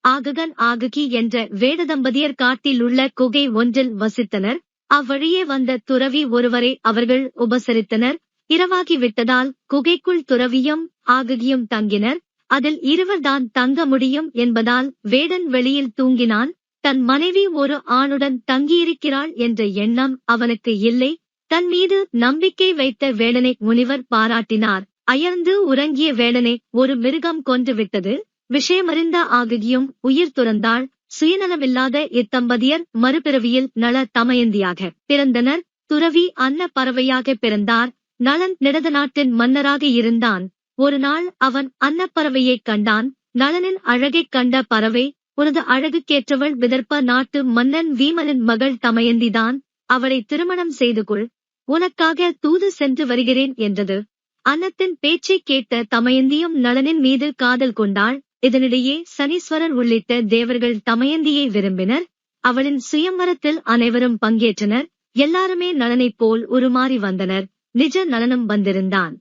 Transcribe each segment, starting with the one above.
ஆககன் ஆககி என்ற வேடதம்பதியர் காட்டிலுள்ள காட்டில் உள்ள குகை ஒன்றில் வசித்தனர். அவ்வழியே வந்த துறவி ஒருவரை அவர்கள் உபசரித்தனர். இரவாகி விட்டதால் குகைக்குள் துறவியும் ஆககியும் தங்கினர். அதில் இருவர்தான் தங்க முடியும் என்பதால் வேடன் வெளியில் தூங்கினான். தன் மனைவி ஒரு ஆணுடன் தங்கியிருக்கிறாள் என்ற எண்ணம் அவனுக்கு இல்லை. தன் மீது நம்பிக்கை வைத்த வேடனை முனிவர் பாராட்டினார். அயர்ந்து உறங்கிய வேடனை ஒரு மிருகம் கொன்று விட்டது விஷயமறிந்த ஆகியும் உயிர் துறந்தாள். சுயநலமில்லாத இத்தம்பதியர் மறுபிறவியில் நல தமயந்தியாக பிறந்தனர். துறவி அன்ன பறவையாக பிறந்தார். நலன் நிடத நாட்டின் மன்னராக இருந்தான். ஒரு நாள் அவன் அன்னப்பறவையைக் கண்டான். நலனின் அழகைக் கண்ட பறவை உனது அழகுக்கேற்றவள் விதர்ப்ப நாட்டு மன்னன் வீமனின் மகள் தமயந்திதான். அவளை திருமணம் செய்து கொள். உனக்காக தூது சென்று வருகிறேன் என்றது. அன்னத்தின் பேச்சைக் கேட்ட தமயந்தியும் நலனின் மீது காதல் கொண்டாள். இதனிடையே சனீஸ்வரர் உள்ளிட்ட தேவர்கள் தமயந்தியை விரும்பினர். அவளின் சுயம்பரத்தில் அனைவரும் பங்கேற்றனர். எல்லாருமே நலனைப் போல் உருமாறி வந்தனர். நிஜ நலனும் வந்திருந்தான்.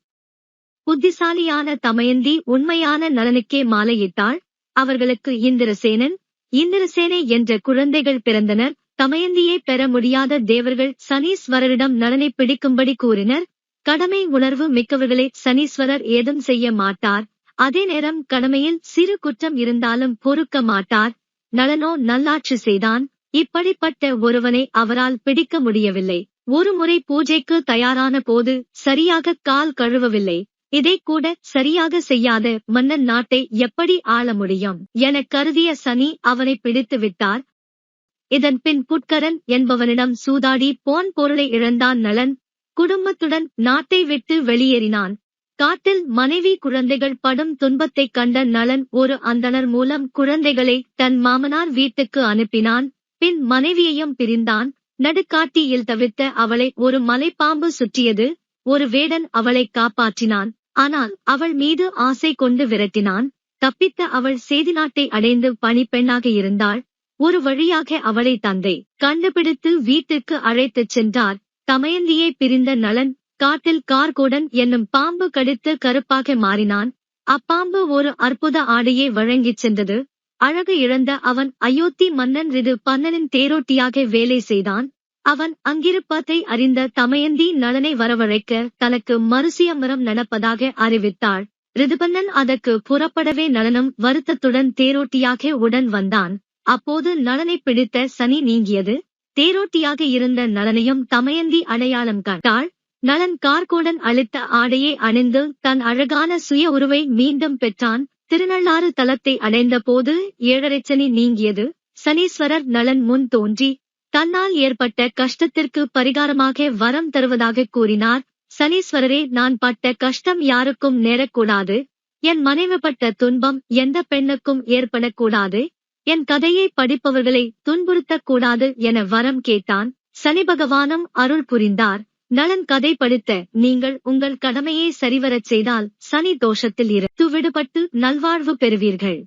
புத்திசாலியான தமயந்தி உண்மையான நலனுக்கே மாலையிட்டாள். அவர்களுக்கு இந்திரசேனன் இந்திரசேனை என்ற குழந்தைகள் பிறந்தனர். தமயந்தியை பெற முடியாத தேவர்கள் சனீஸ்வரரிடம் நலனை பிடிக்கும்படி கூறினர். கடமை உணர்வு மிக்கவர்களை சனீஸ்வரர் ஏதும் செய்ய மாட்டார். அதே நேரம் கடமையில் சிறு குற்றம் இருந்தாலும் பொறுக்க மாட்டார். நலனோ நல்லாட்சி செய்தான். இப்படிப்பட்ட ஒருவனை அவரால் பிடிக்க முடியவில்லை. ஒரு முறை பூஜைக்கு தயாரான போது சரியாக கால் கழுவவில்லை. இதை கூட சரியாக செய்யாத மன்னன் நாட்டை எப்படி ஆள முடியும்? என கருதிய சனி அவனை பிடித்து விட்டார். இதன் பின் புட்கரன் என்பவனிடம் சூதாடி போன் பொருளை இழந்தான் நலன். குடும்பத்துடன் நாட்டை விட்டு வெளியேறினான். காட்டில் மனைவி குழந்தைகள் படும் துன்பத்தைக் கண்ட நலன் ஒரு அந்தனர் மூலம் குழந்தைகளை தன் மாமனார் வீட்டுக்கு அனுப்பினான். பின் மனைவியையும் பிரிந்தான். நடுக்காட்டியில் தவிர்த்த அவளை ஒரு மலைப்பாம்பு சுற்றியது. ஒரு வேடன் அவளை காப்பாற்றினான். ஆனால் அவள் மீது ஆசை கொண்டு விரட்டினான். தப்பித்த அவள் செய்தி நாட்டை அடைந்து பணிப்பெண்ணாக இருந்தாள். ஒரு வழியாக அவளை தந்தை கண்டுபிடித்து வீட்டுக்கு அழைத்துச் சென்றார். தமயந்தியை பிரிந்த நலன் காட்டில் கார்கோடன் என்னும் பாம்பு கடித்து கருப்பாக மாறினான். அப்பாம்பு ஒரு அற்புத ஆடையை வழங்கிச் சென்றது. அழகு இழந்த அவன் அயோத்தி மன்னன் ரிது பன்னனின் தேரோட்டியாக வேலை செய்தான். அவன் அங்கிருப்பதை அறிந்த தமயந்தி நலனை வரவழைக்க தனக்கு மறுசியமரம் நடப்பதாக அறிவித்தாள். ரிதுபன்னன் அதற்கு புறப்படவே நலனும் வருத்தத்துடன் தேரோட்டியாக உடன் வந்தான். அப்போது நலனை பிடித்த சனி நீங்கியது. தேரோட்டியாக இருந்த நலனையும் தமயந்தி அடையாளம் கண்டாள் நலன் கார்கோடன் அளித்த ஆடையை அணிந்து தன் அழகான சுய உருவை மீண்டும் பெற்றான். திருநள்ளாறு தலத்தை அடைந்த போது ஏழரைச்சனி நீங்கியது. சனீஸ்வரர் நலன் முன் தோன்றி தன்னால் ஏற்பட்ட கஷ்டத்திற்கு பரிகாரமாக வரம் தருவதாக கூறினார். சனீஸ்வரரே நான் பட்ட கஷ்டம் யாருக்கும் நேரக்கூடாது. என் மனைவி பட்ட துன்பம் எந்த பெண்ணுக்கும் ஏற்படக்கூடாது. என் கதையை படிப்பவர்களை துன்புறுத்தக்கூடாது என வரம் கேட்டான். சனி பகவானும் அருள் புரிந்தார். நலன் கதை படித்த நீங்கள் உங்கள் கடமையை சரிவரச் செய்தால் சனி தோஷத்தில் இருந்து விடுபட்டு நல்வாழ்வு பெறுவீர்கள்.